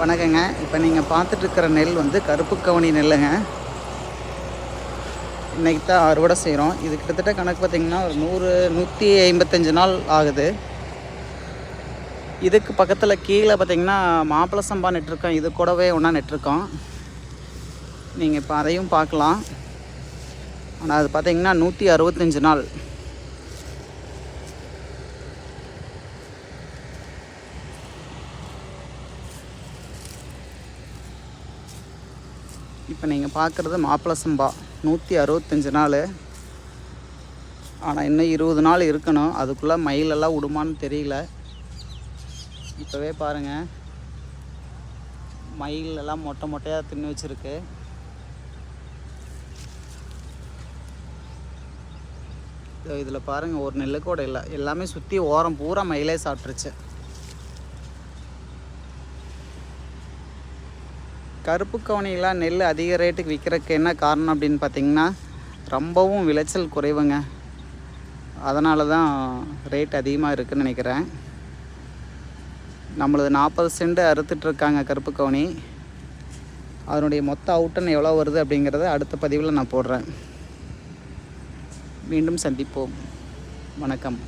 வணக்கங்க. இப்போ நீங்கள் பார்த்துட்ருக்கிற நெல் வந்து கருப்பு கவனி நெல்லுங்க. இன்றைக்கி தான் அறுவடை செய்கிறோம் இது கிட்டத்தட்ட கணக்கு பார்த்திங்கன்னா ஒரு நூறு நூற்றி ஐம்பத்தஞ்சு நாள் ஆகுது. இதுக்கு பக்கத்தில் கீழே பார்த்திங்கன்னா மாப்பிள சம்பா நெட்டிருக்கோம். இது கூடவே ஒன்றா நெட்டிருக்கோம். நீங்கள் இப்போ அதையும் பார்க்கலாம். ஆனால் அது பார்த்திங்கன்னா நூற்றி அறுபத்தஞ்சு நாள். இப்போ நீங்கள் பார்க்குறது மாப்பிள சம்பா. நூற்றி அறுபத்தஞ்சு நாள். ஆனால் இன்னும் இருபது நாள் இருக்கணும். அதுக்குள்ளே மயிலெல்லாம் விடுமான்னு தெரியல. இப்போவே பாருங்கள் மயிலெல்லாம் மொட்டை மொட்டையாக தின்னு வச்சுருக்கு. இதில் பாருங்கள் ஒரு நெல்லு கூட இல்லை எல்லாமே சுற்றி ஓரம் பூரா மயிலே சாப்பிட்ருச்சு கருப்பு கவுனிலாம் நெல் அதிக ரேட்டுக்கு விற்கிறதுக்கு என்ன காரணம் அப்படின்னு பார்த்தீங்கன்னா ரொம்பவும் விளைச்சல் குறைவுங்க. அதனால தான் ரேட் அதிகமாக இருக்குதுன்னு நினைக்கிறேன். நம்மளது நாற்பது சென்ட் அறுத்துட்ருக்காங்க கருப்பு கவுனி. அதனுடைய மொத்த அவுட்டன் எவ்வளோ வருது அப்படிங்கிறத அடுத்த பதிவில் நான் போடுறேன். மீண்டும் சந்திப்போம். வணக்கம்.